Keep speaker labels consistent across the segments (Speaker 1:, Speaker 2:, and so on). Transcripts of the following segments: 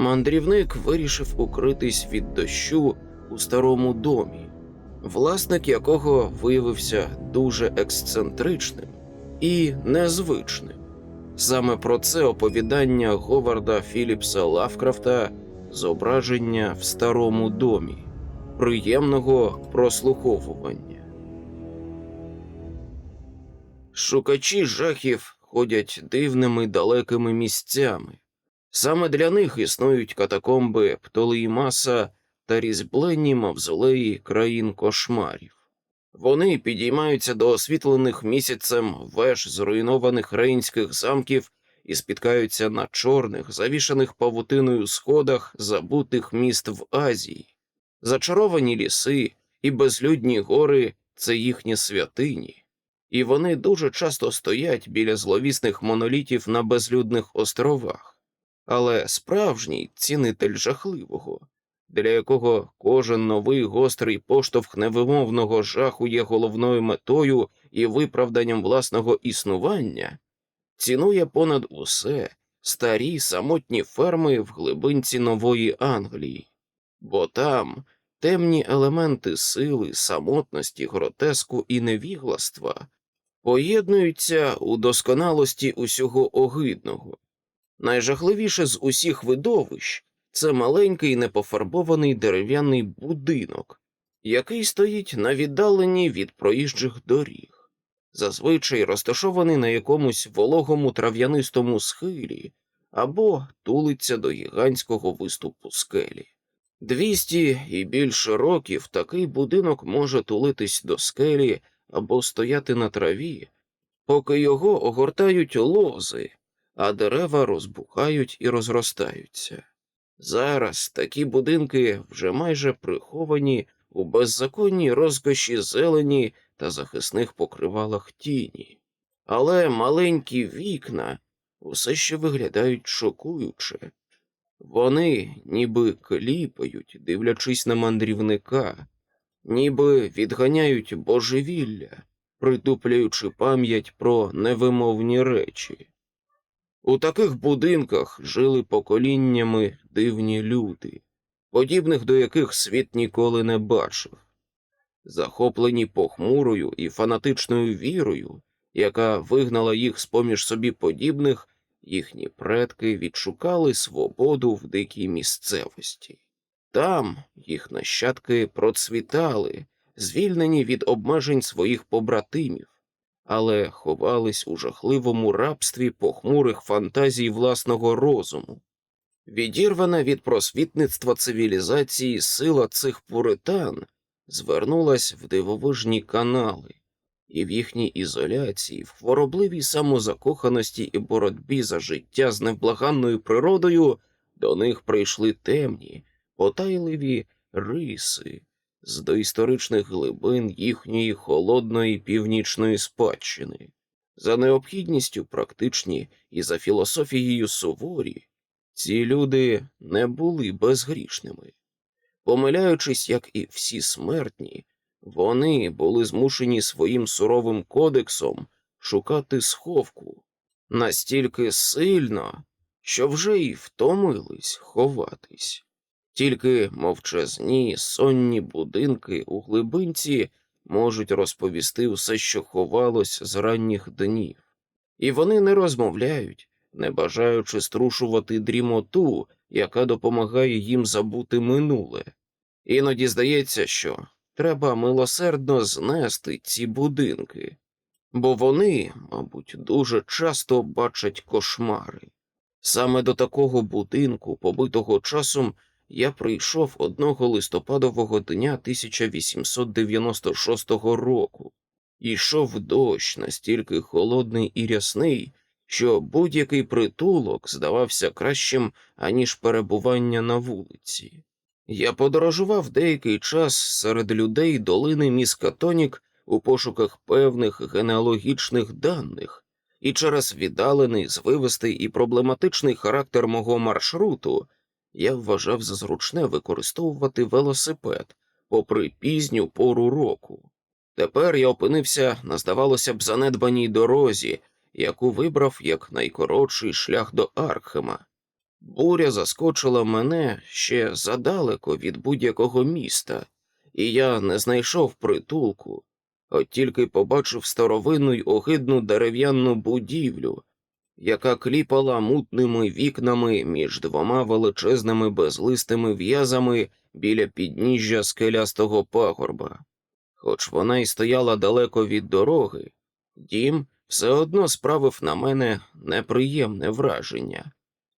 Speaker 1: Мандрівник вирішив укритись від дощу у старому домі, власник якого виявився дуже ексцентричним і незвичним. Саме про це оповідання Говарда Філіпса Лавкрафта зображення в старому домі, приємного прослуховування. Шукачі жахів ходять дивними далекими місцями. Саме для них існують катакомби Птолеїмаса та різьблені мавзолеї країн кошмарів. Вони підіймаються до освітлених місяцем веж зруйнованих рейнських замків і спіткаються на чорних, завішаних павутиною сходах забутих міст в Азії. Зачаровані ліси і безлюдні гори це їхні святині, і вони дуже часто стоять біля зловісних монолітів на безлюдних островах. Але справжній цінитель жахливого, для якого кожен новий гострий поштовх невимовного жаху є головною метою і виправданням власного існування, цінує понад усе старі самотні ферми в глибинці нової Англії, бо там темні елементи сили, самотності, гротеску і невігластва поєднуються у досконалості усього огидного. Найжахливіше з усіх видовищ це маленький непофарбований дерев'яний будинок, який стоїть на віддаленні від проїжджих доріг, зазвичай розташований на якомусь вологому трав'янистому схилі або тулиться до гігантського виступу скелі. Двісті і більше років такий будинок може тулитись до скелі або стояти на траві, поки його огортають лози, а дерева розбухають і розростаються. Зараз такі будинки вже майже приховані у беззаконній розкоші зелені та захисних покривалах тіні, але маленькі вікна усе ще виглядають шокуюче. Вони ніби кліпають, дивлячись на мандрівника, ніби відганяють божевілля, притуплюючи пам'ять про невимовні речі. У таких будинках жили поколіннями дивні люди, подібних до яких світ ніколи не бачив, захоплені похмурою і фанатичною вірою, яка вигнала їх з поміж собі подібних, їхні предки відшукали свободу в дикій місцевості. Там їх нащадки процвітали, звільнені від обмежень своїх побратимів але ховались у жахливому рабстві похмурих фантазій власного розуму. Відірвана від просвітництва цивілізації сила цих пуритан звернулась в дивовижні канали, і в їхній ізоляції, в хворобливій самозакоханості і боротьбі за життя з невблаганною природою до них прийшли темні, потайливі риси, з доісторичних глибин їхньої холодної північної спадщини, за необхідністю практичні і за філософією суворі, ці люди не були безгрішними. Помиляючись, як і всі смертні, вони були змушені своїм суровим кодексом шукати сховку настільки сильно, що вже й втомились ховатись. Тільки мовчазні сонні будинки у глибинці можуть розповісти все, що ховалось з ранніх днів, і вони не розмовляють, не бажаючи струшувати дрімоту, яка допомагає їм забути минуле. Іноді здається, що треба милосердно знести ці будинки, бо вони, мабуть, дуже часто бачать кошмари. Саме до такого будинку, побитого часом, я прийшов одного листопадового дня 1896 року. Ішов дощ настільки холодний і рясний, що будь-який притулок здавався кращим, аніж перебування на вулиці. Я подорожував деякий час серед людей долини Міскатонік у пошуках певних генеалогічних даних, і через віддалений, звивистий і проблематичний характер мого маршруту я вважав за зручне використовувати велосипед попри пізню пору року. Тепер я опинився на, здавалося б, занедбаній дорозі, яку вибрав як найкоротший шлях до Аркхема. Буря заскочила мене ще задалеко від будь-якого міста, і я не знайшов притулку, от тільки побачив старовинну й огидну дерев'яну будівлю, яка кліпала мутними вікнами між двома величезними безлистими в'язами біля підніжжя скелястого пагорба. Хоч вона й стояла далеко від дороги, дім все одно справив на мене неприємне враження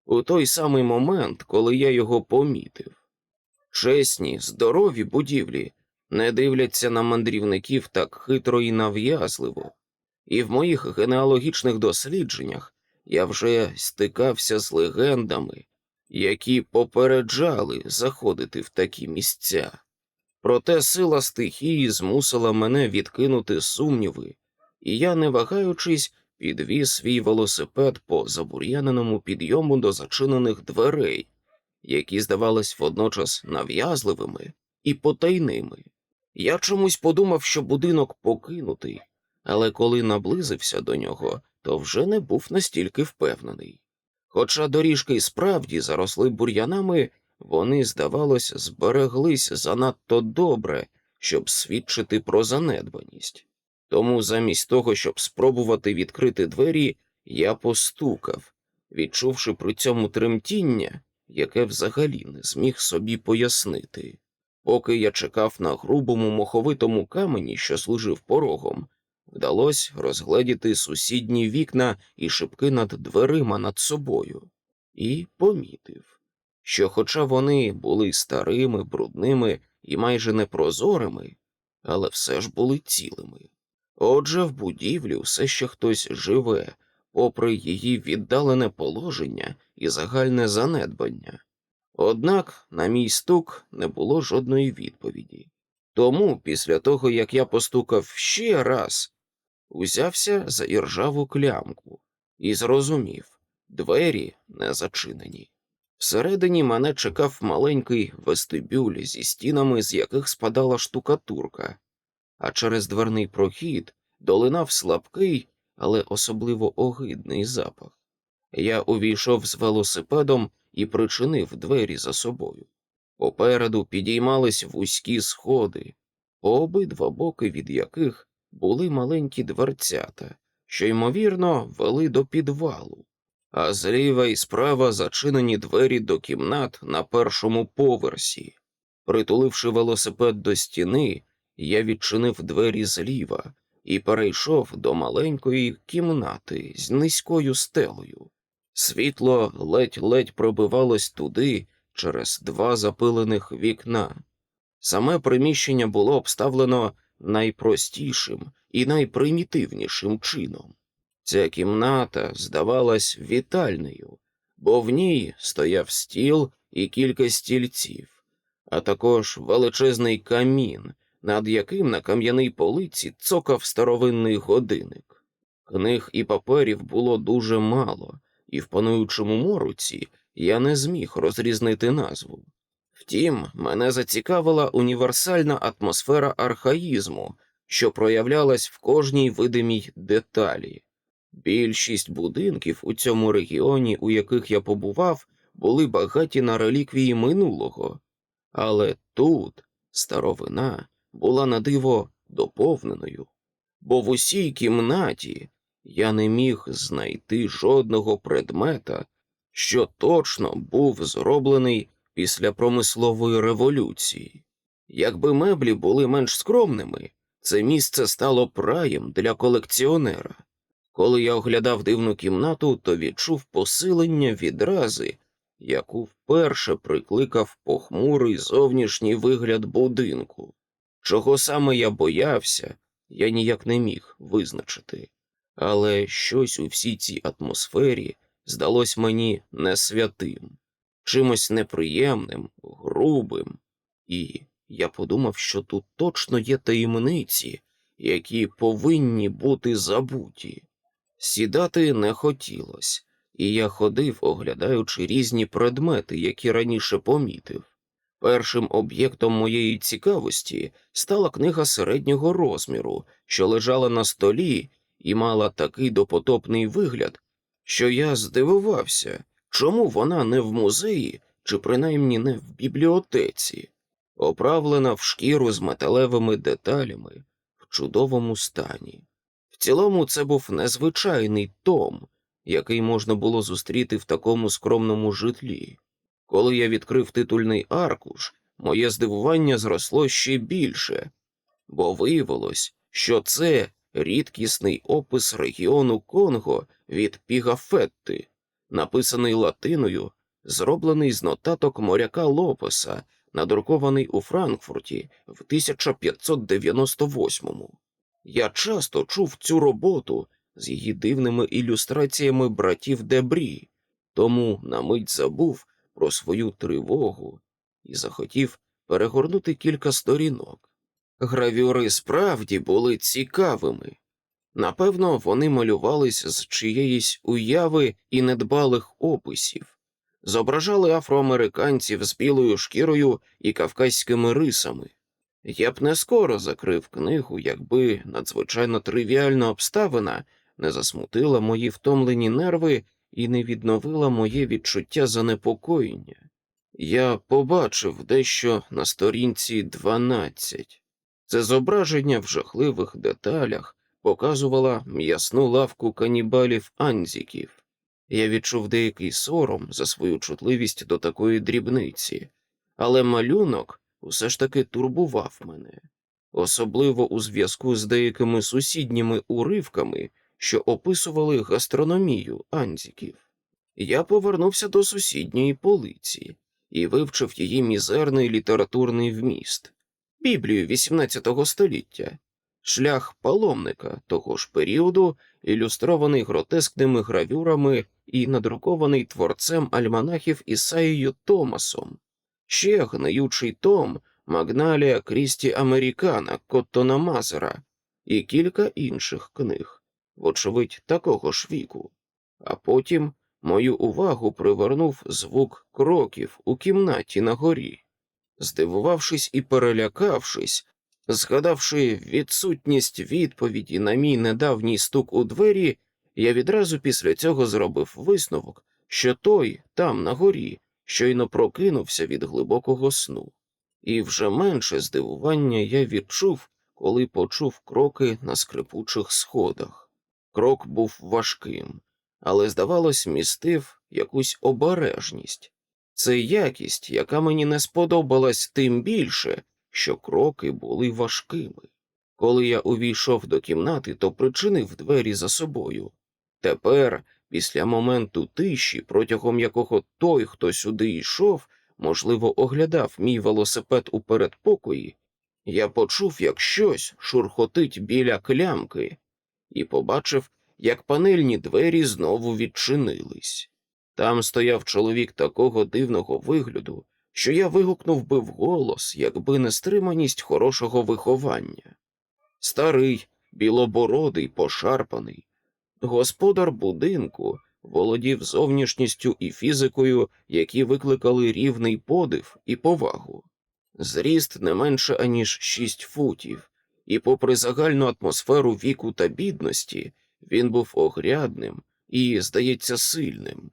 Speaker 1: у той самий момент, коли я його помітив. Чесні, здорові будівлі не дивляться на мандрівників так хитро і нав'язливо, і в моїх генеалогічних дослідженнях я вже стикався з легендами, які попереджали заходити в такі місця. Проте сила стихії змусила мене відкинути сумніви, і я, не вагаючись, підвіз свій велосипед по забур'яненому підйому до зачинених дверей, які здавались водночас нав'язливими і потайними. Я чомусь подумав, що будинок покинутий, але коли наблизився до нього, то вже не був настільки впевнений. Хоча доріжки й справді заросли бур'янами, вони, здавалось, збереглись занадто добре, щоб свідчити про занедбаність. Тому замість того, щоб спробувати відкрити двері, я постукав, відчувши при цьому тремтіння, яке взагалі не зміг собі пояснити. Поки я чекав на грубому моховитому камені, що служив порогом, вдалося розгледіти сусідні вікна і шибки над дверима над собою, і помітив, що, хоча вони були старими, брудними і майже непрозорими, але все ж були цілими. Отже, в будівлі все ще хтось живе, попри її віддалене положення і загальне занедбання. Однак на мій стук не було жодної відповіді. Тому, після того, як я постукав ще раз, узявся за іржаву клямку і зрозумів двері не зачинені. Всередині мене чекав маленький вестибюль зі стінами, з яких спадала штукатурка, а через дверний прохід долинав слабкий, але особливо огидний запах. Я увійшов з велосипедом і причинив двері за собою. Попереду підіймались вузькі сходи, по обидва боки від яких були маленькі дверцята, що, ймовірно, вели до підвалу, а зліва і справа зачинені двері до кімнат на першому поверсі. Притуливши велосипед до стіни, я відчинив двері зліва і перейшов до маленької кімнати з низькою стелею. Світло ледь-ледь пробивалось туди через два запилених вікна. Саме приміщення було обставлено найпростішим і найпримітивнішим чином. Ця кімната здавалась вітальною, бо в ній стояв стіл і кілька стільців, а також величезний камін, над яким на кам'яній полиці цокав старовинний годинник. Книг і паперів було дуже мало, і в пануючому мороці я не зміг розрізнити назву. Втім, мене зацікавила універсальна атмосфера архаїзму, що проявлялась в кожній видимій деталі. Більшість будинків у цьому регіоні, у яких я побував, були багаті на реліквії минулого, але тут старовина була на диво доповненою, бо в усій кімнаті я не міг знайти жодного предмета, що точно був зроблений після промислової революції. Якби меблі були менш скромними, це місце стало праєм для колекціонера. Коли я оглядав дивну кімнату, то відчув посилення відрази, яку вперше прикликав похмурий зовнішній вигляд будинку. Чого саме я боявся, я ніяк не міг визначити, але щось у всій цій атмосфері здалось мені несвятим, чимось неприємним, грубим, і я подумав, що тут точно є таємниці, які повинні бути забуті. Сідати не хотілося, і я ходив, оглядаючи різні предмети, які раніше помітив. Першим об'єктом моєї цікавості стала книга середнього розміру, що лежала на столі і мала такий допотопний вигляд, що я здивувався, Чому вона не в музеї чи принаймні не в бібліотеці, оправлена в шкіру з металевими деталями в чудовому стані? В цілому це був незвичайний том, який можна було зустріти в такому скромному житлі. Коли я відкрив титульний аркуш, моє здивування зросло ще більше, бо виявилось, що це рідкісний опис регіону Конго від Пігафетти, написаний латиною, зроблений з нотаток моряка Лопеса, надрукований у Франкфурті в 1598-му. Я часто чув цю роботу з її дивними ілюстраціями братів Дебрі, тому на мить забув про свою тривогу і захотів перегорнути кілька сторінок. Гравюри справді були цікавими. Напевно, вони малювались з чиєїсь уяви і недбалих описів, зображали афроамериканців з білою шкірою і кавказькими рисами. Я б не скоро закрив книгу, якби надзвичайно тривіальна обставина не засмутила мої втомлені нерви і не відновила моє відчуття занепокоєння. Я побачив дещо на сторінці 12. Це зображення в жахливих деталях показувала м'ясну лавку канібалів Анзіків. Я відчув деякий сором за свою чутливість до такої дрібниці, але малюнок усе ж таки турбував мене, особливо у зв'язку з деякими сусідніми уривками, що описували гастрономію Анзіків. Я повернувся до сусідньої полиці і вивчив її мізерний літературний вміст, Біблію XVIII століття, шлях паломника того ж періоду, ілюстрований гротескними гравюрами і надрукований творцем альманахів Ісаїю Томасом, ще гниючий том Магналія Крісті Американа Коттона Мазера і кілька інших книг, вочевидь, такого ж віку. А потім мою увагу привернув звук кроків у кімнаті на горі. Здивувавшись і перелякавшись, згадавши відсутність відповіді на мій недавній стук у двері, я відразу після цього зробив висновок, що той, там, на горі, щойно прокинувся від глибокого сну. І вже менше здивування я відчув, коли почув кроки на скрипучих сходах. Крок був важким, але, здавалось, містив якусь обережність. Це якість, яка мені не сподобалась тим більше, що кроки були важкими. Коли я увійшов до кімнати, то причинив двері за собою. Тепер, після моменту тиші, протягом якого той, хто сюди йшов, можливо, оглядав мій велосипед у передпокої, я почув, як щось шурхотить біля клямки, і побачив, як панельні двері знову відчинились. Там стояв чоловік такого дивного вигляду, що я вигукнув би вголос, якби не стриманість хорошого виховання. Старий, білобородий, пошарпаний, господар будинку володів зовнішністю і фізикою, які викликали рівний подив і повагу. Зріст не менше аніж шість футів, і, попри загальну атмосферу віку та бідності, він був огрядним і, здається, сильним.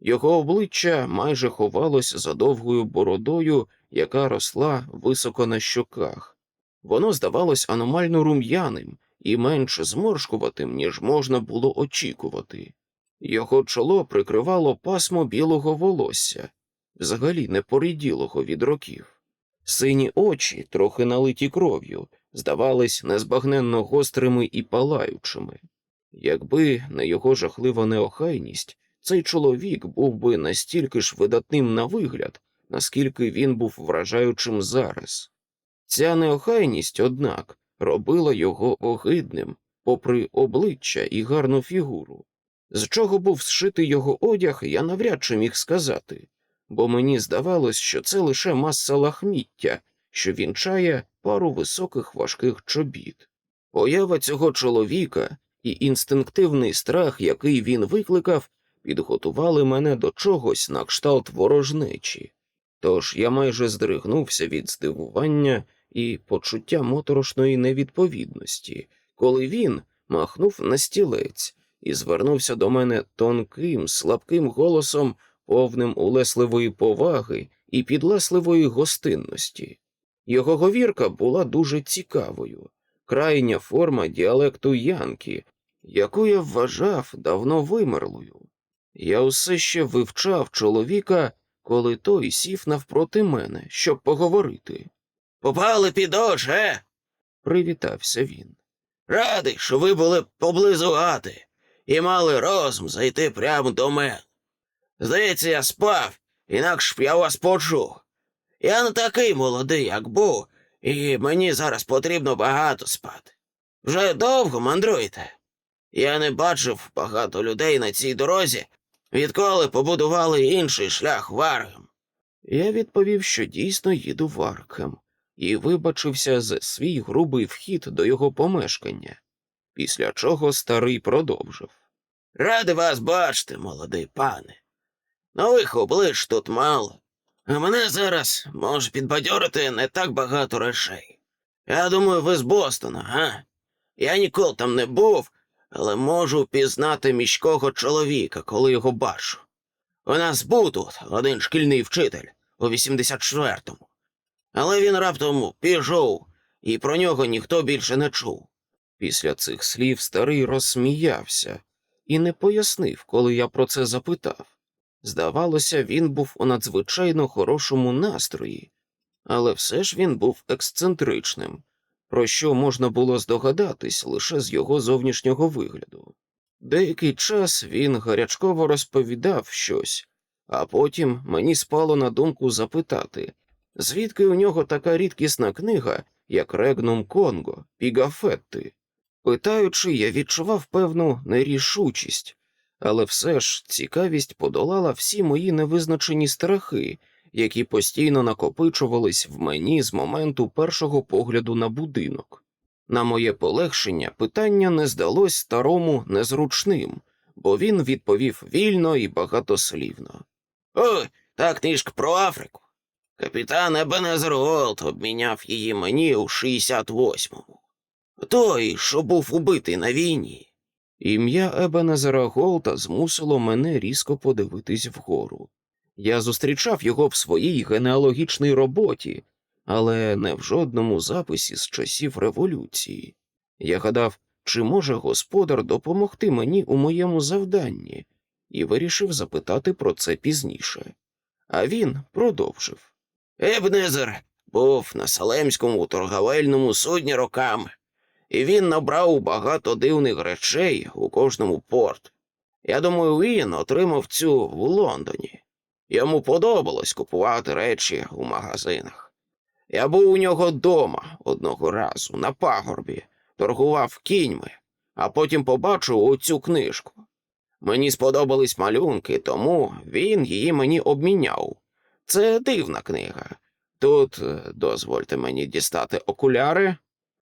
Speaker 1: Його обличчя майже ховалось за довгою бородою, яка росла високо на щоках. Воно здавалось аномально рум'яним і менш зморшкуватим, ніж можна було очікувати. Його чоло прикривало пасмо білого волосся, взагалі не поріділого від років. Сині очі, трохи налиті кров'ю, здавались незбагненно гострими і палаючими. Якби не його жахлива неохайність, цей чоловік був би настільки ж видатним на вигляд, наскільки він був вражаючим зараз. Ця неохайність, однак, робила його огидним, попри обличчя і гарну фігуру. З чого був зшитий його одяг, я навряд чи міг сказати, бо мені здавалось, що це лише маса лахміття, що вінчає пару високих важких чобіт. Поява цього чоловіка і інстинктивний страх, який він викликав, підготували мене до чогось на кшталт ворожнечі. Тож я майже здригнувся від здивування і почуття моторошної невідповідності, коли він махнув на стілець і звернувся до мене тонким, слабким голосом, повним улесливої поваги і підлесливої гостинності. Його говірка була дуже цікавою, крайня форма діалекту Янки, яку я вважав давно вимерлою. Я усе ще вивчав чоловіка, коли той сів навпроти мене, щоб поговорити. Попали під очі, е? привітався він. Радий, що ви були поблизу гати і мали розум зайти прямо до мене. Здається, я спав, інакше б я вас почув. Я не такий молодий, як був, і мені зараз потрібно багато спати. Вже довго мандруєте. Я не бачив багато людей на цій дорозі, відколи побудували інший шлях Варгем. Я відповів, що дійсно їду Варгем, і вибачився за свій грубий вхід до його помешкання, після чого старий продовжив. Ради вас бачити, молодий пане. Нових облич тут мало, а мене зараз може підбадьорити не так багато речей. Я думаю, ви з Бостона, га? Я ніколи там не був, але можу пізнати міського чоловіка, коли його бачу. У нас був тут один шкільний вчитель у 84-му, але він раптом пішов, і про нього ніхто більше не чув. Після цих слів старий розсміявся і не пояснив, коли я про це запитав. Здавалося, він був у надзвичайно хорошому настрої, але все ж він був ексцентричним, про що можна було здогадатись лише з його зовнішнього вигляду. Деякий час він гарячково розповідав щось, а потім мені спало на думку запитати, звідки у нього така рідкісна книга, як Регнум Конго, Пігафетти. Питаючи, я відчував певну нерішучість, але все ж цікавість подолала всі мої невизначені страхи, які постійно накопичувались в мені з моменту першого погляду на будинок. На моє полегшення питання не здалось старому незручним, бо він відповів вільно і багатослівно. Ой, та книжка про Африку. Капітан Ебенезер Голд обміняв її мені у 68-му. Той, що був убитий на війні. Ім'я Ебенезера Голта змусило мене різко подивитись вгору. Я зустрічав його в своїй генеалогічній роботі, але не в жодному записі з часів революції. Я гадав, чи може господар допомогти мені у моєму завданні, і вирішив запитати про це пізніше. А він продовжив. Ебнезер був на Салемському торговельному судні роками, і він набрав багато дивних речей у кожному порт. Я думаю, він отримав цю в Лондоні. Йому подобалось купувати речі у магазинах. Я був у нього дома одного разу на пагорбі, торгував кіньми, а потім побачив оцю книжку. Мені сподобались малюнки, тому він її мені обміняв. Це дивна книга. Тут е, дозвольте мені дістати окуляри.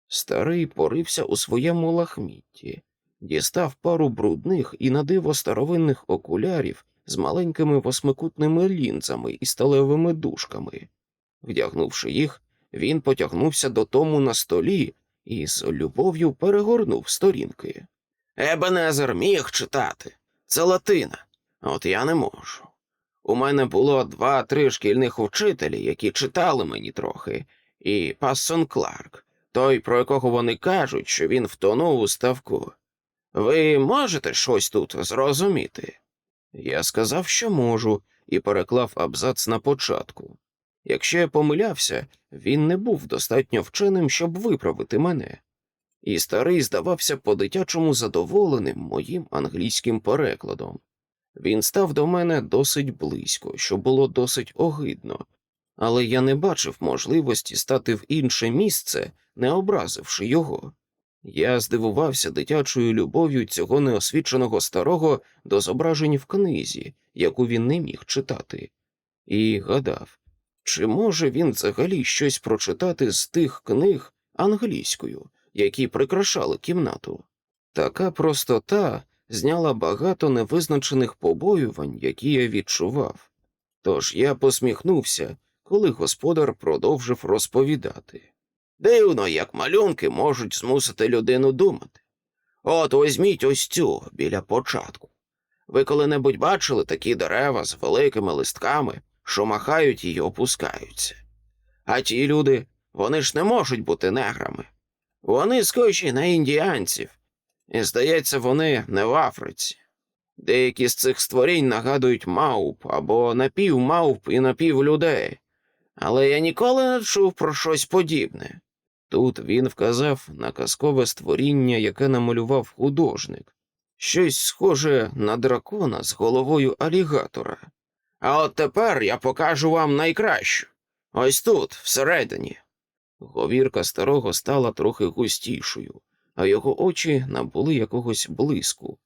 Speaker 1: Старий порився у своєму лахмітті, дістав пару брудних і надиво старовинних окулярів з маленькими восьмикутними лінзами і сталевими дужками. Вдягнувши їх, він потягнувся до тому на столі і з любов'ю перегорнув сторінки. Ебенезер міг читати. Це латина, от я не можу. У мене було два-три шкільних вчителі, які читали мені трохи, і Пассон Кларк, той, про якого вони кажуть, що він втонув у ставку. Ви можете щось тут зрозуміти? Я сказав, що можу, і переклав абзац на початку. Якщо я помилявся, він не був достатньо вченим, щоб виправити мене. І старий здавався по-дитячому задоволеним моїм англійським перекладом. Він став до мене досить близько, що було досить огидно, але я не бачив можливості стати в інше місце, не образивши його. Я здивувався дитячою любов'ю цього неосвіченого старого до зображень в книзі, яку він не міг читати, і гадав, чи може він взагалі щось прочитати з тих книг англійською, які прикрашали кімнату. Така простота зняла багато невизначених побоювань, які я відчував. Тож я посміхнувся, коли господар продовжив розповідати. Дивно, як малюнки можуть змусити людину думати. От візьміть ось цю біля початку. Ви коли-небудь бачили такі дерева з великими листками, що махають і опускаються. А ті люди, вони ж не можуть бути неграми. Вони схожі на індіанців, і, здається, вони не в Африці. Деякі з цих створінь нагадують мавп або напівмавп і напівлюдей, але я ніколи не чув про щось подібне. Тут він вказав на казкове створіння, яке намалював художник, щось схоже на дракона з головою алігатора. А от тепер я покажу вам найкращу. Ось тут, всередині. Говірка старого стала трохи густішою, а його очі набули якогось блиску.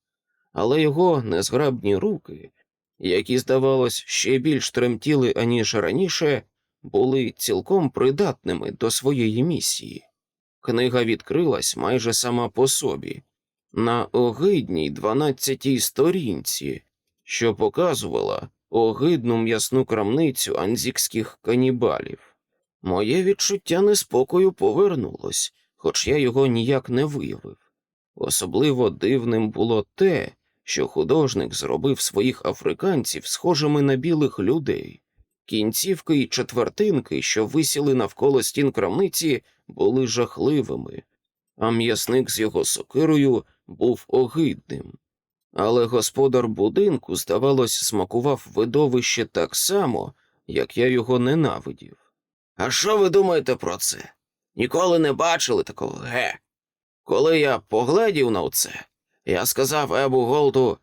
Speaker 1: Але його незграбні руки, які, здавалось, ще більш тремтіли, аніж раніше, були цілком придатними до своєї місії. Книга відкрилась майже сама по собі, на огидній дванадцятій сторінці, що показувала огидну м'ясну крамницю анзікських канібалів. Моє відчуття неспокою повернулось, хоч я його ніяк не виявив. Особливо дивним було те, що художник зробив своїх африканців схожими на білих людей. Кінцівки й четвертинки, що висіли навколо стін крамниці, були жахливими, а м'ясник з його сокирою був огидним. Але господар будинку, здавалось, смакував видовище так само, як я його ненавидів. А що ви думаєте про це? Ніколи не бачили такого ге. Коли я поглядів на це, я сказав Ебу Голду,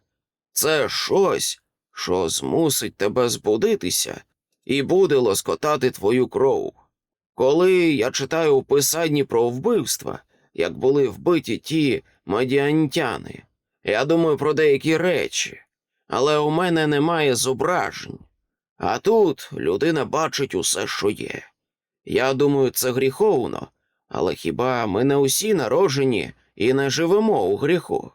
Speaker 1: це щось, що змусить тебе збудитися і буде лоскотати твою кров. Коли я читаю в писанні про вбивства, як були вбиті ті медіантяни, я думаю про деякі речі, але у мене немає зображень. А тут людина бачить усе, що є. Я думаю, це гріховно, але хіба ми не усі народжені і не живемо у гріху?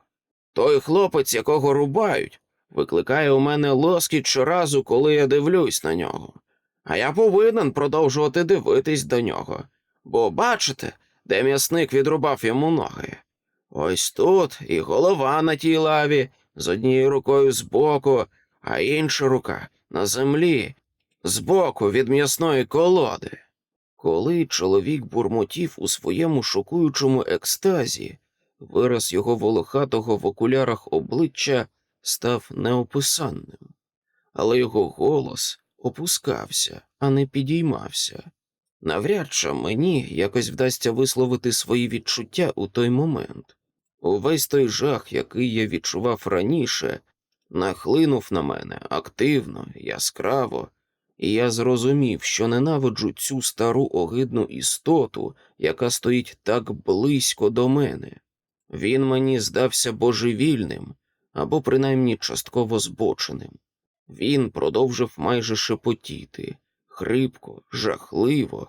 Speaker 1: Той хлопець, якого рубають, викликає у мене лоскіт щоразу, коли я дивлюсь на нього. А я повинен продовжувати дивитись до нього. Бо бачите, де м'ясник відрубав йому ноги? Ось тут і голова на тій лаві, з однією рукою збоку, а інша рука на землі, збоку від м'ясної колоди. Коли чоловік бурмотів у своєму шокуючому екстазі, вираз його волохатого в окулярах обличчя став неописанним, але його голос опускався, а не підіймався. Навряд чи мені якось вдасться висловити свої відчуття у той момент. Увесь той жах, який я відчував раніше, нахлинув на мене активно, яскраво, і я зрозумів, що ненавиджу цю стару огидну істоту, яка стоїть так близько до мене. Він мені здався божевільним або принаймні частково збоченим. Він продовжив майже шепотіти, хрипко, жахливо,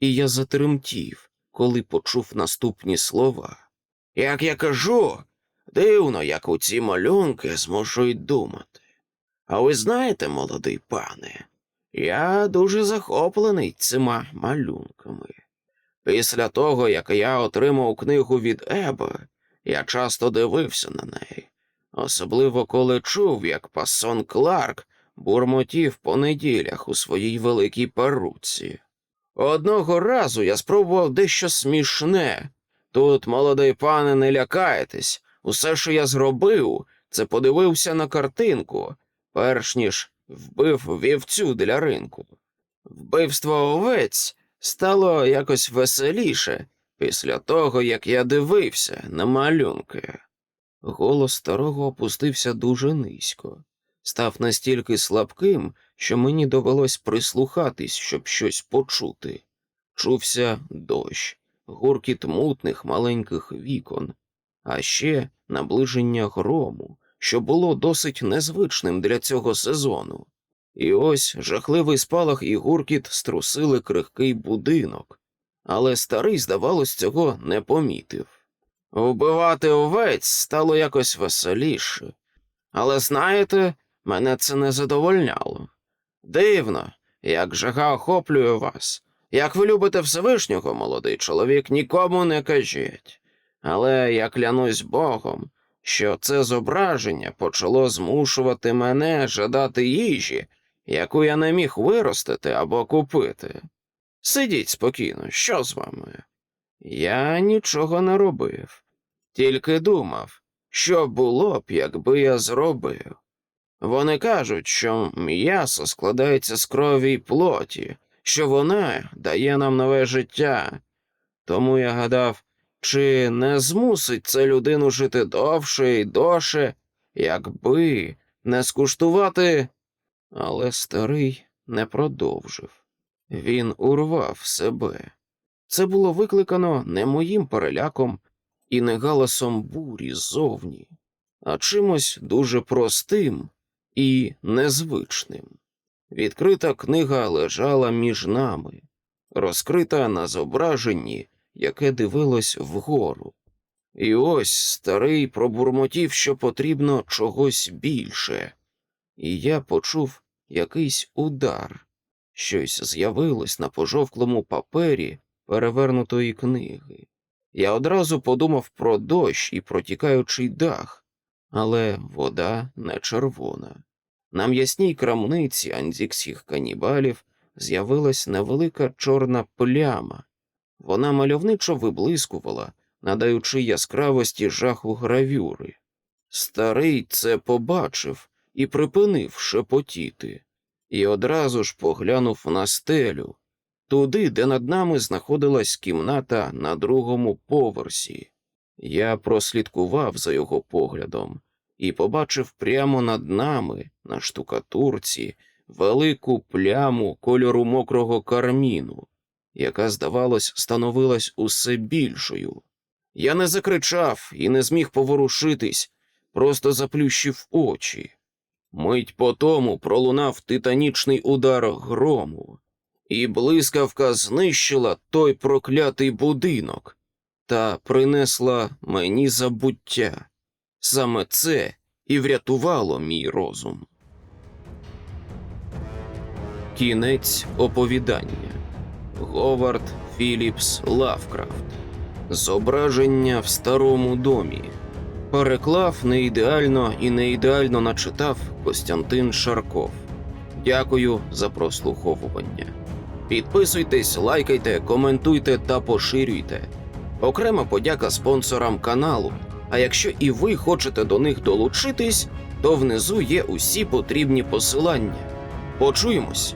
Speaker 1: і я затремтів, коли почув наступні слова. Як я кажу, дивно, як у ці малюнки змушують думати. А ви знаєте, молодий пане, я дуже захоплений цими малюнками. Після того, як я отримав книгу від Еба, я часто дивився на неї, особливо коли чув, як пасон Кларк бурмотів по неділях у своїй великій перуці. Одного разу я спробував дещо смішне. Тут, молодий пане, не лякайтесь. Усе, що я зробив, це подивився на картинку, перш ніж вбив вівцю для ринку. Вбивство овець стало якось веселіше після того, як я дивився на малюнки. Голос старого опустився дуже низько, став настільки слабким, що мені довелось прислухатись, щоб щось почути. Чувся дощ, гуркіт мутних маленьких вікон, а ще наближення грому, що було досить незвичним для цього сезону. І ось жахливий спалах і гуркіт струсили крихкий будинок, але старий, здавалось, цього не помітив. Вбивати овець стало якось веселіше, але знаєте, мене це не задовольняло. Дивно, як жага охоплює вас. Як ви любите Всевишнього, молодий чоловік, нікому не кажіть. Але я клянусь Богом, що це зображення почало змушувати мене жадати їжі, яку я не міг виростити або купити. Сидіть спокійно, що з вами? Я нічого не робив, тільки думав, що було б, якби я зробив. Вони кажуть, що м'ясо складається з крові й плоті, що вона дає нам нове життя. Тому я гадав, чи не змусить це людину жити довше і довше, якби не скуштувати. Але старий не продовжив. Він урвав себе. Це було викликано не моїм переляком і не галасом бурі ззовні, а чимось дуже простим і незвичним. Відкрита книга лежала між нами, розкрита на зображенні, яке дивилось вгору. І ось старий пробурмотів, що потрібно чогось більше, і я почув якийсь удар. Щось з'явилось на пожовклому папері перевернутої книги. Я одразу подумав про дощ і протікаючий дах, але вода не червона. На м'ясній крамниці андікських канібалів з'явилась невелика чорна пляма. Вона мальовничо виблискувала, надаючи яскравості жаху гравюри. Старий це побачив і припинив шепотіти, і одразу ж поглянув на стелю, туди, де над нами знаходилась кімната на другому поверсі. Я прослідкував за його поглядом і побачив прямо над нами на штукатурці велику пляму кольору мокрого карміну, яка, здавалось, становилась усе більшою. Я не закричав і не зміг поворушитись, просто заплющив очі. Мить по тому пролунав титанічний удар грому, і блискавка знищила той проклятий будинок та принесла мені забуття. Саме це і врятувало мій розум. Кінець оповідання Говард Філіпс Лавкрафт. Зображення в старому домі. Переклав не ідеально і не ідеально начитав Костянтин Шарков. Дякую за прослуховування. Підписуйтесь, лайкайте, коментуйте та поширюйте. Окрема подяка спонсорам каналу. А якщо і ви хочете до них долучитись, то внизу є усі потрібні посилання. Почуємось!